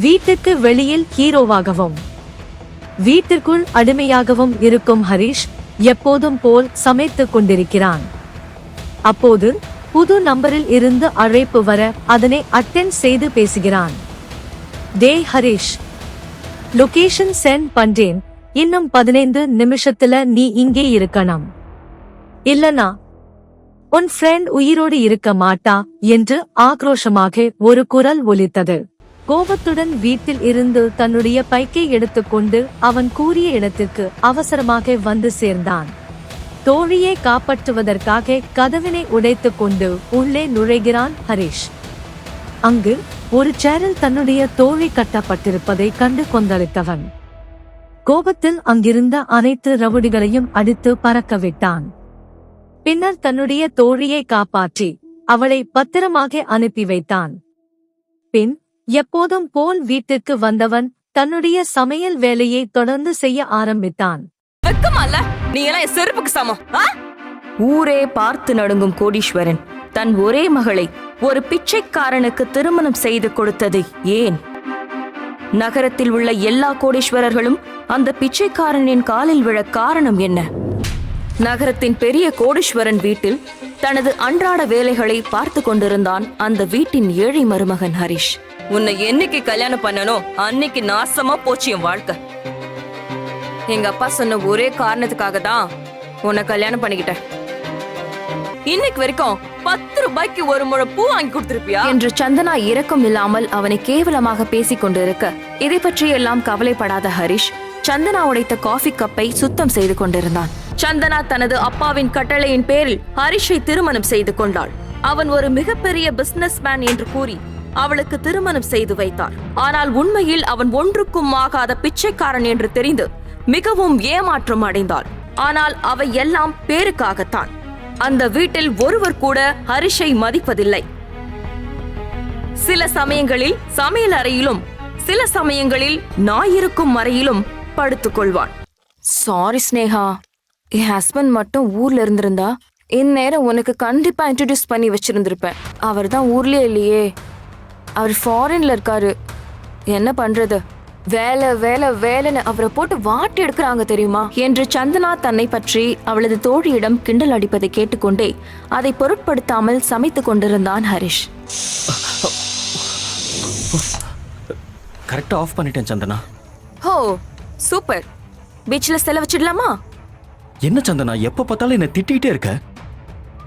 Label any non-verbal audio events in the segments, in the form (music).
வீட்டுக்கு வெளியில் ஹீரோவாகவும் வீட்டிற்குள் அடிமையாகவும் இருக்கும் ஹரீஷ் எப்போதும் போல் சமைத்துக் கொண்டிருக்கிறான். அப்போது புது நம்பரில் இருந்து அழைப்பு வர அதனை அட்டென்ட் செய்து பேசுகிறான். டே ஹரீஷ் லொகேஷன் சென்ட் பண்றேன். இன்னும் பதினைந்து நிமிஷத்துல நீ இங்கே இருக்கணும். இல்லனா உன் ஃப்ரெண்ட் உயிரோடு இருக்க மாட்டா? என்று ஆக்ரோஷமாக ஒரு குரல் ஒலித்தது. கோபத்துடன் வீட்டில் இருந்து தன்னுடைய பைக்கை எடுத்துக்கொண்டு அவன் கூறிய இடத்திற்கு அவசரமாக வந்து சேர்ந்தான். தோழியை காப்பாற்றுவதற்காக கதவினை உடைத்துக் கொண்டு உள்ளே நுழைகிறான் ஹரீஷ். அங்கு ஒரு சேரில் தன்னுடைய தோழி கட்டப்பட்டிருப்பதை கண்டு கொந்தளித்தவன். கோபத்தில் அங்கிருந்த அனைத்து ரவுடிகளையும் அடித்து பறக்கவிட்டான். பின்னர் தன்னுடைய தோழியை காப்பாற்றி அவளை பத்திரமாக அனுப்பி வைத்தான். பின் எப்போதும் போல் வீட்டிற்கு வந்தவன் தன்னுடைய சமையல் வேலையை தொடர்ந்து செய்ய ஆரம்பித்தான். வெக்கமால நீ எல்லாம் செருப்புக்கு சமம். ஊரே பார்த்து நடுங்கும் கோடீஸ்வரன் தன் ஒரே மகளை ஒரு பிச்சைக்காரனுக்கு திருமணம் செய்து கொடுத்தது ஏன்? நகரத்தில் உள்ள எல்லா கோடீஸ்வரர்களும் அந்த பிச்சைக்காரனின் காலில் விழ காரணம் என்ன? நகரத்தின் பெரிய கோடீஸ்வரன் வீட்டில் தனது அன்றாட வேலைகளை பார்த்து கொண்டிருந்தான் அந்த வீட்டின் ஏழை மருமகன் ஹரிஷ். உன்னை என்னைக்கு கல்யாணம் பண்ணனோ அன்னைக்கு நாசமா போச்சு என் வாழ்க்கை. எங்க அப்பா சொன்ன ஒரே காரணத்துக்காக தான் உன்னை கல்யாணம் பண்ணிக்கிட்டேன். இன்னைக்கு வரைக்கும் பத்து ரூபாய்க்கு ஒரு முழை பூ வாங்கி கொடுத்திருப்பியா? என்று சந்தனா இரக்கம் இல்லாமல் அவனை கேவலமாக பேசிக் கொண்டிருக்க இதை பற்றி எல்லாம் கவலைப்படாத ஹரிஷ் சந்தனா உடைத்த காஃபி கப்பை சுத்தம் செய்து கொண்டிருந்தான். சந்தனா தனது அப்பாவின் கட்டளையின் பேரில் ஹரிஷை திருமணம் செய்து கொண்டாள். அவன் ஒரு மிகப்பெரிய பிசினஸ் மேன் என்று கூறி அவளுக்கு திருமணம் செய்து வைத்தார். ஆனால் உண்மையில் அவன் ஒன்றுக்கும் ஆகாத பிச்சைக்காரன் என்று தெரிந்து மிகவும் ஏமாற்றம் அடைந்தாள். ஆனால் அவை எல்லாம் பேருக்காகத்தான். அந்த வீட்டில் ஒருவர் கூட ஹரிஷை மதிப்பதில்லை. சில சமயங்களில் சமையல் அறையிலும் சில சமயங்களில் நாயிருக்கும் அறையிலும் படுத்துக் கொள்வான். சாரி ஸ்னேகா என் ஹஸ்பண்ட் மட்டும் ஊர்ல இருந்திருந்தா இந்நேரம் உனக்கு கண்டிப்பா இன்ட்ரடியூஸ் பண்ணி வச்சிருந்திருப்பேன். அவர் தான் ஊர்லயே இல்லையே. அவர் ஃபாரின்ல இருக்காரு. என்ன பண்றது? வேலை வேலை வேலைன்னு அவரை போட்டு வாட்டி எடுக்கிறாங்க தெரியுமா? என்று சந்தனா தன்னை பற்றி அவளது தோழியிடம் கிண்டல் அடிப்பதை கேட்டுக்கொண்டே அதை பொருட்படுத்தாமல் சமைத்துக் கொண்டிருந்தான் ஹரிஷ். கரெக்டாக ஆஃப் பண்ணிட்டேன் சந்தனா. ஹோ சூப்பர். பீச்ல செல வச்சிடலாமா? என்ன சந்தனா எப்போ பார்த்தாலும் என்னை திட்டிகிட்டே இருக்க?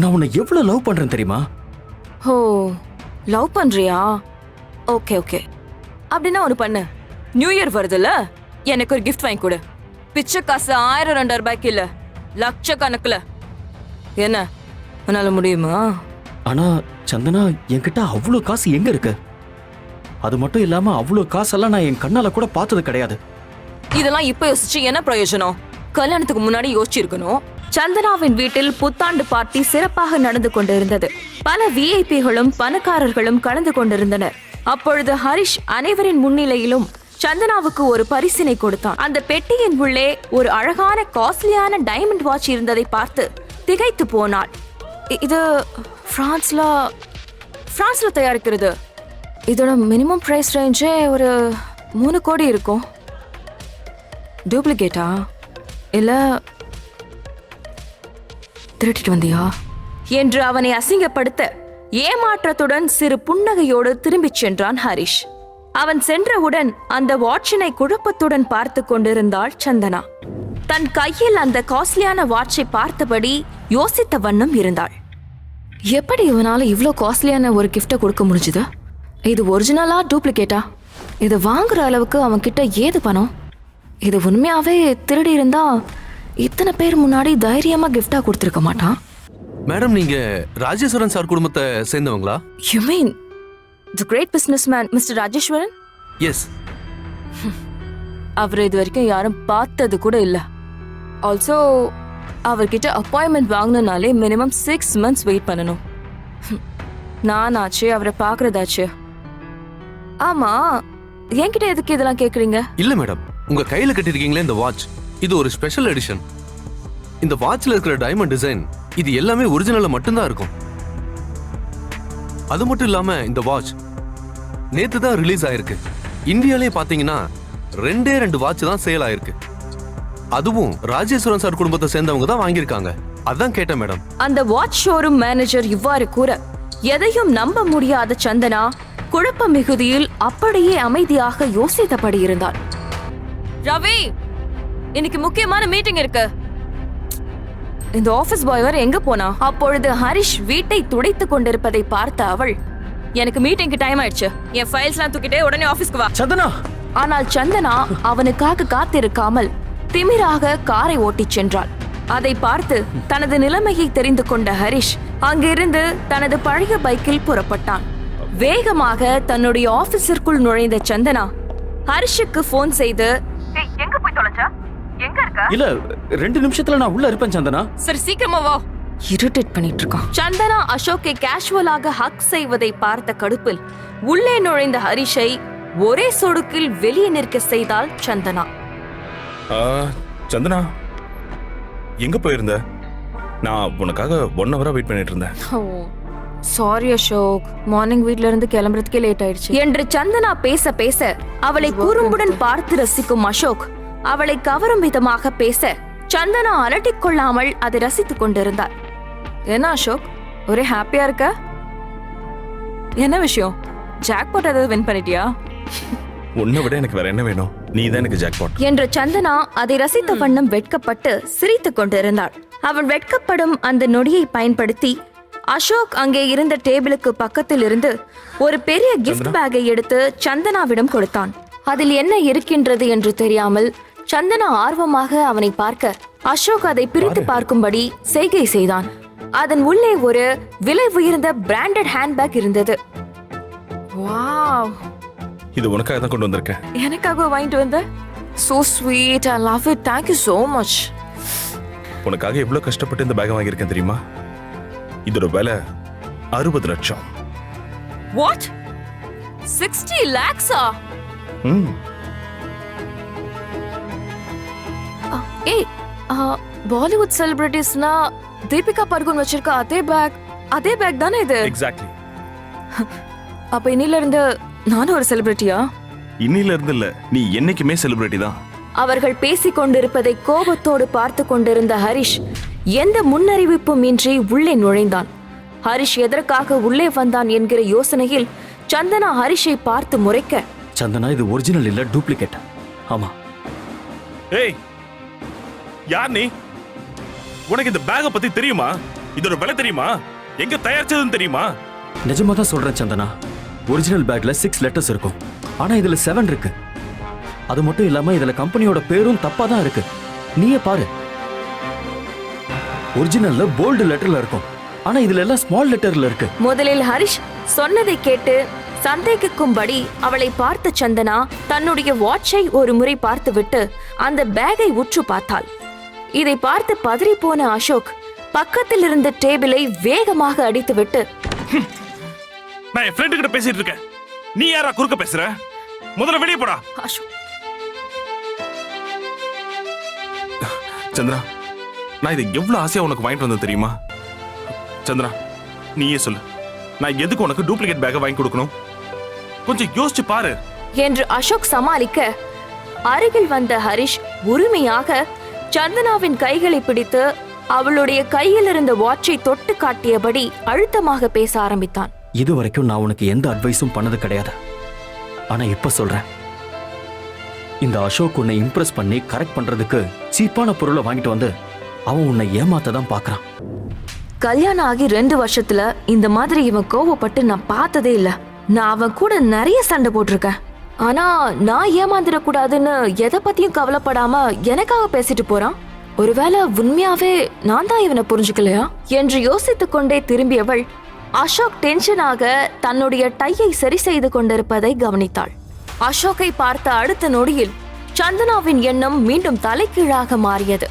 நான் உன்னை எவ்வளோ லவ் பண்ணுறேன் தெரியுமா? ஹோ லவ் பண்றியா? Okay okay. அப்படின்னா ஒண்ணு பண்ணு. நியூ இயர் வருதுல்ல? எனக்கு ஒரு gift வாங்கி கொடு. பிச்சை காசு ஆயிரம் ரெண்டாயிரம் ரூபாய்க்கு இல்ல. லட்சக்கணக்குல. என்ன? உன்னால முடியுமா? ஆனால் சந்தனா என்கிட்ட அவ்வளோ காசு எங்கே இருக்கு? அது மட்டும் இல்லாமல் அவ்வளோ காசெல்லாம் நான் என் கண்ணால் கூட பார்த்தது கிடையாது. இதெல்லாம் இப்ப யோசிச்சு என்ன பிரயோஜனம்? கல்யாணத்துக்கு முன்னாடி யோசிச்சிருக்கணும். சந்தனாவின் வீட்டில் புத்தாண்டு பார்ட்டி சிறப்பாக நடந்து கொண்டிருந்தது. பல விஐபிகளும் பணக்காரர்களும் கலந்து கொண்டிருந்தனர். அப்பொழுது ஹரிஷ் அனைவரின் முன்னிலையிலும் சந்தனாவுக்கு ஒரு பரிசினை கொடுத்தான். அந்த பெட்டியின் உள்ளே ஒரு அழகான காஸ்ட்லியான டைமண்ட் வாட்ச் இருந்ததை பார்த்து திகைத்து போனாள். இது பிரான்ஸ்ல பிரான்ஸ்ல தயாரிக்கிறது. இதோட மினிமம் பிரைஸ் ரேஞ்சே ஒரு மூணு கோடி இருக்கும். டூப்ளிகேட்டா இல்ல திருட்டிட்டு வந்தியா? என்று அவனை அசிங்கப்படுத்த ஏமாற்றத்துடன் சிறு புன்னகையோடு திரும்பிச் சென்றான் ஹரிஷ். அவன் சென்றவுடன் அந்த வாட்சினை குழப்பத்துடன் பார்த்து கொண்டிருந்தாள் சந்தனா. தன் கையில் அந்த காஸ்ட்லியான வாட்சை பார்த்தபடி யோசித்த வண்ணம் இருந்தாள். எப்படி இவனால இவ்வளோ காஸ்ட்லியான ஒரு கிஃப்ட்டை கொடுக்க முடிஞ்சுது? இது ஒரிஜினலா டூப்ளிகேட்டா இது வாங்குற அளவுக்கு அவன் கிட்ட ஏது பணம்? இது உண்மையாவே திருடி இருந்தா இத்தனை பேர் முன்னாடி தைரியமா கிஃப்டா கொடுத்துருக்க மாட்டான்? மேடம் நீங்க ராஜேஸ்வரன் சார் குடும்பத்தை சேர்ந்தவங்களா? You mean the great businessman mister Rajeswaran? Yes அவர் இது வரைக்கும் யாரும் பார்த்தது கூட இல்ல. ஆல்சோ அவர்கிட்ட அப்பாயின்மெண்ட் வாங்கணும்னாலே மினிமம் சிக்ஸ் மந்த்ஸ் வெயிட் பண்ணணும். நானாச்சு அவரை பார்க்கறதாச்சு. ஆமா என்கிட்ட எதுக்கு இதெல்லாம் கேக்குறீங்க? இல்ல மேடம் உங்க கையில கட்டிருக்கீங்களே இந்த வாட்ச் இது ஒரு ஸ்பெஷல் எடிஷன் இந்த வாட்ச்ல இருக்கிற டைமண்ட் டிசைன் இது எல்லாமே ஒரிஜினல்ல மட்டும்தான் இருக்கும். அது மட்டும் இல்லாம இந்த வாட்ச் நேத்து தான் ரிலீஸ் ஆயிருக்கு. இந்தியாலே பாத்தீங்கன்னா ரெண்டே ரெண்டு வாட்ச் தான் சேல் ஆயிருக்கு. அதுவும் ராஜேஸ்வரன் சார் குடும்பத்தை சேர்ந்தவங்க தான் வாங்கியிருக்காங்க. அதான் கேட்டேன் மேடம் அந்த வாட்ச் ஷோரூம் மேனேஜர் இவ்வாறு கூற எதையும் நம்ப முடியாத சந்தனா குழப்ப மிகுதியில் அப்படியே அமைதியாக யோசித்தபடி இருந்தாள் ரவி இன்னைக்கு முக்கியமான மீட்டிங் இருக்கு. இந்த ஆபீஸ் பாய் வேற எங்க போனா? அப்பொழுது ஹரிஷ் வீட்டை துடைத்துக் கொண்டிருப்பதை பார்த்த அவள் எனக்கு மீட்டிங்க்கு டைம் ஆயிடுச்சு. என் ஃபைல்ஸ்லாம் தூக்கிட்டே உடனே ஆபீஸ்க்கு வா. சந்தனா! ஆனால் சந்தனா அவனுக்காக காத்திருக்காமல் திமிராக காரை ஓட்டிச் சென்றாள். அதை பார்த்து தனது நிலைமையை தெரிந்து கொண்ட ஹரிஷ் அங்கிருந்து தனது பழைய பைக்கில் புறப்பட்டான். வேகமாக தன்னுடைய ஆபீஸிற்குள் நுழைந்த சந்தனா ஹரிஷுக்கு போன் செய்து எங்க இருக்க? இல்ல ரெண்டு நிமிஷத்துல நான் உள்ள இருப்பேன் சந்தனா. சரி சீக்கிரமா வா. இரிட்டேட் பண்ணிட்டு இருக்கான் சந்தனா அசோக்கை கேஷுவலாக ஹக் செய்வதை பார்த்த கடுப்பில் உள்ளே நுழைந்த ஹரிஷை ஒரே சொடுக்கில் வெளியே நிற்க செய்தாள் சந்தனா. ஆ, சந்தனா எங்க போயிருந்த? நான் உனக்காக ஒன் ஹவரா வெயிட் பண்ணிட்டு இருந்தேன். சாரி அசோக். மார்னிங் வீட்ல இருந்து கிளம்புறதுக்கே லேட் ஆயிடுச்சு. என்று சந்தனா பேச பேச அவளை குறும்புடன் பார்த்து ரசிக்கும் அசோக் அவளை கவரும் விதமாக பேச சந்தனா அலட்டிக் கொள்ளாமல் அதை ரசித்துக் கொண்டிருந்தாள். என்ன அசோக்? ஒரே ஹாப்பியா இருக்க? என்ன விஷயம்? ஜாக்பாட் ஏதாவது வின் பண்ணிட்டியா? உன்னை விட எனக்கு வேற என்ன வேணும்? நீ தான் எனக்கு ஜாக்பாட் என்ற சந்தனா அதை ரசித்த வண்ணம் வெட்கப்பட்டு சிரித்துக் கொண்டிருந்தாள். அவள் வெட்கப்படும் அந்த நொடியை பயன்படுத்தி அசோக் அங்கே இருந்த டேபிளுக்கு பக்கத்தில் இருந்து ஒரு பெரிய கிஃப்ட் பேக்கை எடுத்து சந்தனாவிடம் கொடுத்தான். அதில் என்ன இருக்கின்றது என்று தெரியாமல் சந்தனா ஆர்வமாக அவனை பார்க்க அசோக் அதை பிரித்து பார்க்கும்படி செய்கை செய்தான். அதன் உள்ளே ஒரு விலை உயர்ந்த பிராண்டட் ஹேண்ட்பேக் இருந்தது. வாவ். இது உனக்காக தான் கொண்டு வந்திருக்கேன். எனக்காக வாங்கிட்டு வந்த? So sweet I love it thank you so much உனக்காக எவ்வளவு கஷ்டப்பட்டு இந்த பேக்கை வாங்கியிருக்கேன் தெரியுமா? இதோட விலை அறுபது லட்சம். வாட் சிக்ஸ்டி லேக்ஸா ம். ஏய் பாலிவுட் செலிபிரிட்டிஸ்னா தீபிகா படுகோன் வச்சிருக்க அதே பேக் அதே பேக் தானே இது? எக்ஸாக்ட்லி (laughs) அப்ப இன்னில இருந்து நானும் ஒரு செலிபிரிட்டியா இன்னில இருந்து இல்ல நீ என்னைக்குமே செலிபிரிட்டி தான். அவர்கள் பேசிக் கொண்டிருப்பதை கோபத்தோடு பார்த்து கொண்டிருந்த ஹரிஷ் எந்த முன்னறிவிப்பும் இன்றி உள்ளே நுழைந்தான். ஹரிஷ் எதற்காக உள்ளே வந்தான் என்கிற யோசனையில் சந்தனா ஹரிஷை பார்த்து முறைக்க சந்தனா இது ஒரிஜினல் இல்ல டூப்ளிகேட் ஆமா. ஏய் யார் நீ? உனக்கு இந்த பேக்கை பத்தி தெரியுமா? இதோட விலை தெரியுமா? எங்க தயாரிச்சதுன்னு தெரியுமா? நிஜமா தான் சொல்றேன் சந்தனா. ஒரிஜினல் பேக்ல சிக்ஸ் லெட்டர்ஸ் இருக்கும். ஆனா இதுல செவன் இருக்கு. அது மட்டும் இல்லாம இதுல கம்பெனியோட பேரும் தப்பா தான் இருக்கு. நீயே பாரு. ஒரிஜினல்ல போல்டு லெட்டர்ல இருக்கும். ஆனா இதுல எல்லாம் ஸ்மால் லெட்டர்ல இருக்கு. முதலில் ஹரிஷ் சொன்னதை கேட்டு சந்தேகிக்கும்படி அவளை பார்த்த சந்தனா தன்னுடைய வாட்சை ஒரு முறை பார்த்துவிட்டு அந்த பேக்கை உற்று பார்த்தாள். இதை பார்த்து பதறி போன அசோக் பக்கத்தில் இருந்த டேபிளை வேகமாக அடித்துவிட்டு நான் என் ஃப்ரெண்டு கிட்ட பேசிட்டு இருக்கேன். நீ யாரா குறுக்க பேசுற? முதல்ல வெளியே போடா. அசோக். சந்திரா நான் இதை எவ்வளவு ஆசையா உனக்கு வாங்கிட்டு வந்தேன் தெரியுமா? சந்திரா நீயே சொல்லு. நான் எதுக்கு உனக்கு டூப்ளிகேட் பேக்கை வாங்கி கொடுக்கணும்? கொஞ்சம் யோசிச்சு பாரு. என்று அசோக் சமாளிக்க அருகில் வந்த ஹரிஷ் உரிமையாக சந்தனாவின் கைகளை பிடித்து அவளுடைய கையில் இருந்த வாட்சை தொட்டு காட்டியபடி அழுத்தமாக பேச ஆரம்பித்தான். இது வரைக்கும் நான் உனக்கு எந்த அட்வைஸும் பண்ணது கிடையாது. ஆனா இப்ப சொல்றேன். இந்த அசோக் உன்னை இம்ப்ரெஸ் பண்ணி கரெக்ட் பண்றதுக்கு சீப்பான பொருளை வாங்கிட்டு வந்து அவன் உன்னை ஏமாத்த தான் பாக்குறான் கல்யாணம் ஆகி ரெண்டு வருஷத்துல இந்த மாதிரி இவன் கோவப்பட்டு நான் பார்த்ததே இல்ல. நான் அவன் கூட நிறைய சண்டை போட்டிருக்கேன். ஆனா நான் ஏமாந்துடக்கூடாதுன்னு எதை பத்தியும் கவலைப்படாம எனக்காக பேசிட்டு போறான்? ஒருவேளை உண்மையாவே நான் தான் இவனை புரிஞ்சுக்கலையா? என்று யோசித்துக் கொண்டே திரும்பியவள் அசோக் டென்ஷனாக தன்னுடைய டையை சரி செய்து கொண்டிருப்பதை கவனித்தாள். அசோக்கை பார்த்த அடுத்த நொடியில் சந்தனாவின் எண்ணம் மீண்டும் தலைகீழாக மாறியது.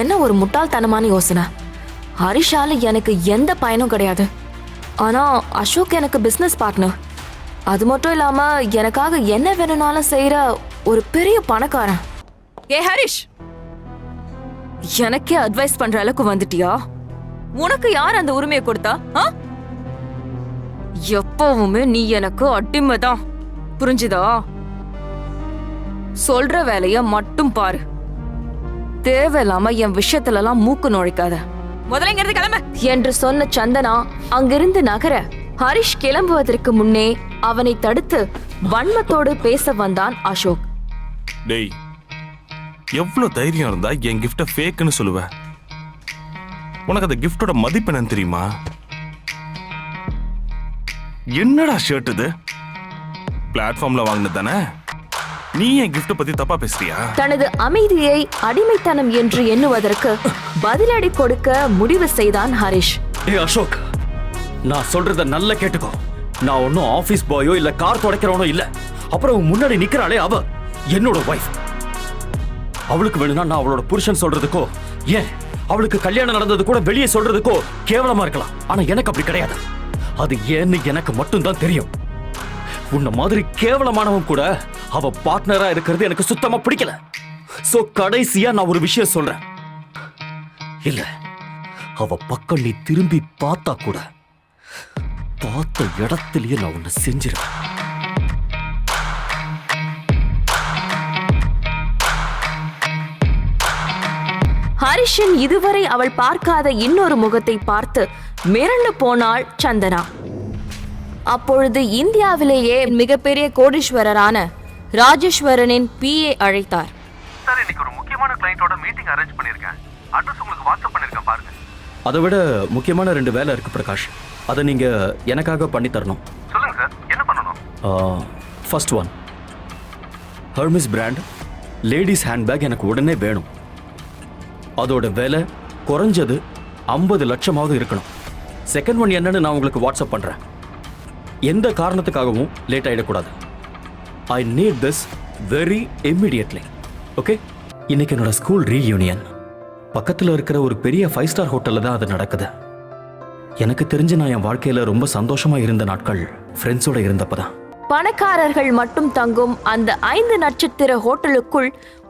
என்ன ஒரு முட்டாள்தனமான யோசனை. ஹரிஷால எனக்கு எந்த பயனும் கிடையாது. ஆனா அசோக் எனக்கு பிசினஸ் பார்ட்னர் அது மட்டும் இல்லாம எனக்காக என்ன வேணும்னாலும் செய்யற ஒரு பெரிய பணக்காரன். ஏ ஹரிஷ்! எனக்கே அட்வைஸ் பண்ற அளவுக்கு வந்துட்டியா? உனக்கு யார் அந்த உரிமையை கொடுத்தா? எப்பவுமே நீ எனக்கு அடிமைதான். புரிஞ்சுதா? சொல்ற வேலைய மட்டும் பாரு. தேவையில்லாம என் விஷயத்துல எல்லாம் மூக்கு நுழைக்காத. முதல்ல கிளம்பு. என்று சொன்ன சந்தனா அங்கிருந்து நகர ஹரிஷ் கிளம்புவதற்கு முன்னே அவனை தடுத்து வன்மத்தோடு பேச வந்தான் அசோக். டேய் எவ்வளவு தைரியம் இருந்தா என் கிஃப்ட ஃபேக்னு சொல்லுவ? உனக்கு அந்த கிஃப்டோட மதிப்பு என்னன்னு தெரியுமா? என்னடா ஷர்ட் இது? பிளாட்ஃபார்ம்ல வாங்கினது தானே? நீ என் கிஃப்ட பத்தி தப்பா பேசுறியா? தனது அமைதியை அடிமைத்தனம் என்று எண்ணுவதற்கு பதிலடி கொடுக்க முடிவு செய்தான் ஹரிஷ். ஏ அசோக் நான் சொல்றத நல்லா கேட்டுக்கோ. நான் ஒன்னும் ஆபீஸ் பாயோ இல்ல கார் துடைக்கிறவனோ இல்ல. அப்புறம் முன்னாடி நிக்கிறாளே அவ. என்னோட ஒய்ஃப் அவளுக்கு வேணும்னா நான் அவளோட புருஷன் சொல்றதுக்கோ ஏன்? அவளுக்கு கல்யாணம் நடந்தது கூட வெளியே சொல்றதுக்கோ கேவலமா இருக்கலாம். ஆனா எனக்கு அப்படி கிடையாது. அது ஏன்னு எனக்கு மட்டும்தான் தெரியும். உன்ன மாதிரி கேவலமானவன் கூட அவ பார்ட்னரா இருக்கிறது எனக்கு சுத்தமா பிடிக்கல. சோ கடைசியா நான் ஒரு விஷயம் சொல்றேன். இல்ல அவ பக்கம் நீ திரும்பி பார்த்தா கூட பார்த்த இடத்திலேயே நான் உன்னை செஞ்சிருவேன். ஹரிஷின் இதுவரை அவள் பார்க்காத இன்னொரு முகத்தை பார்த்து மிரண்டு போனாள் சந்தனா. அப்பொழுது இந்தியாவிலேயே மிகப்பெரிய கோடீஸ்வரரான ராஜேஸ்வரனின் பிஏ அழைத்தார். சார் இன்னைக்கு ஒரு முக்கியமான கிளைண்டோட மீட்டிங் அரேஞ்ச் பண்ணிருக்கேன் அட்ரஸ் உங்களுக்கு வாட்ஸ்அப் அதை விட முக்கியமான ரெண்டு வேலை இருக்கு பிரகாஷ். அதை நீங்க எனக்காக பண்ணி தரணும். சொல்லுங்க சார். என்ன பண்ணணும்? First one Hermes brand ladies handbag எனக்கு உடனே வேணும். அதோட விலை குறைஞ்சது ஐம்பது லட்சமாவது இருக்கணும். செகண்ட் ஒன் என்னன்னு நான் உங்களுக்கு வாட்ஸ்அப் பண்ணுறேன் எந்த காரணத்துக்காகவும் லேட் ஆகிடக்கூடாது I need this very immediately okay இன்னைக்கு என்னோட ஸ்கூல் ரீயூனியன் பக்கத்தில் இருக்கிற ஒரு பெரிய ஃபைவ் ஸ்டார் ஹோட்டலில் தான் அது நடக்குது. எனக்கு தெரிஞ்சு நான் என் வாழ்க்கையில் ரொம்ப சந்தோஷமாக இருந்த நாட்கள் ஃப்ரெண்ட்ஸோட இருந்தப்ப தான் பணக்காரர்கள் மட்டும் தங்கும் அந்த ஐந்து நட்சத்திர ஹோட்டலுக்குள்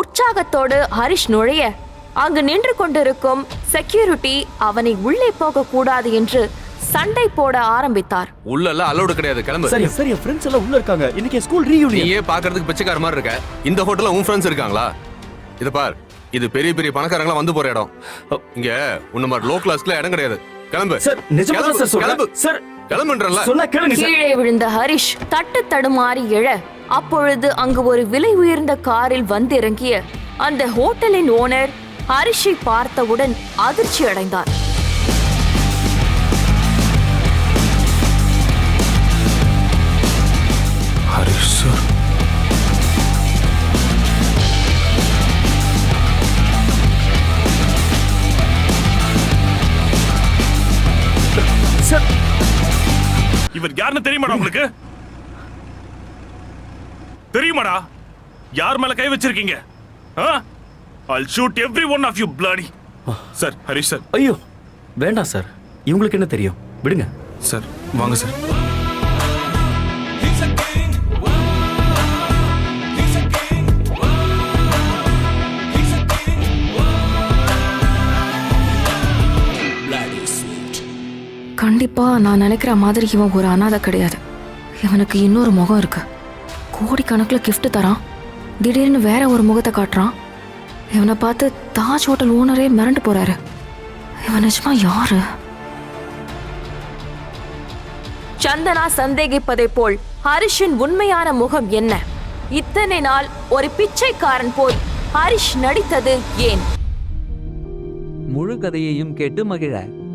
உற்சாகத்தோடு ஹரிஷ் நுழைய அங்கு நின்று கொண்டிருக்கும் செக்யூரிட்டி அவனை உள்ளே போக கூடாது என்று சண்டை போட ஆரம்பித்தார். உள்ள எல்லாம் அலௌடு கிடையாது கிளம்பு. சரி சரி என் ஃப்ரெண்ட்ஸ் எல்லாம் உள்ள இருக்காங்க. இன்னைக்கு ஸ்கூல் ரீயூனியன் நீயே பாக்குறதுக்கு பிச்சைக்கார மாதிரி இருக்க. இந்த ஹோட்டல்ல உன் ஃப்ரெண்ட்ஸ் இருக்காங்களா? இத பார். இது பெரிய பெரிய பணக்காரங்களா வந்து போற இடம். இங்க உன்ன மாதிரி லோ கிளாஸ்ல இடம் கிடையாது. கிளம்பு. சார் நிஜமா சார் கிளம்பு. சார் கிளம்புன்றல சொன்னா கேளுங்க சார். கீழே விழுந்த ஹரிஷ் தட்டு தடுமாறி எழ அப்பொழுது அங்கு ஒரு விலை உயர்ந்த காரில் வந்திறங்கிய அந்த ஹோட்டலின் ஓனர் ஹரிஷை பார்த்தவுடன் அதிர்ச்சி அடைந்தார். ஹரிஷ் சார். இவர் யாருன்னு தெரியுமாடா உங்களுக்கு? தெரியுமாடா? யார் மேல கை வச்சிருக்கீங்க? I'll shoot every one of you bloody. Sir Harish sir ஐயோ வேண்டாம் சார் இவங்களுக்கு என்ன தெரியும்? விடுங்க. சார் வாங்க சார் கண்டிப்பா நான் நினைக்கிற மாதிரி இவன் ஒரு அனாதை கிடையாது. இவனுக்கு இன்னொரு முகம் இருக்கு. கோடிக்கணக்கில் gift தரான். திடீர்னு வேற ஒரு முகத்தை காட்டுறான். இவனை பார்த்து தாஜ் ஹோட்டல் ஓனரே மிரண்டு போறாரு. இவன் நிஜமா யாரு? சந்தனா சந்தேகிப்பதை போல் ஹரிஷின் உண்மையான முகம் என்ன? இத்தனை நாள் ஒரு பிச்சைக்காரன் போல் ஹரிஷ் நடித்தது ஏன்? முழு கதையையும் கேட்டு மகிழ.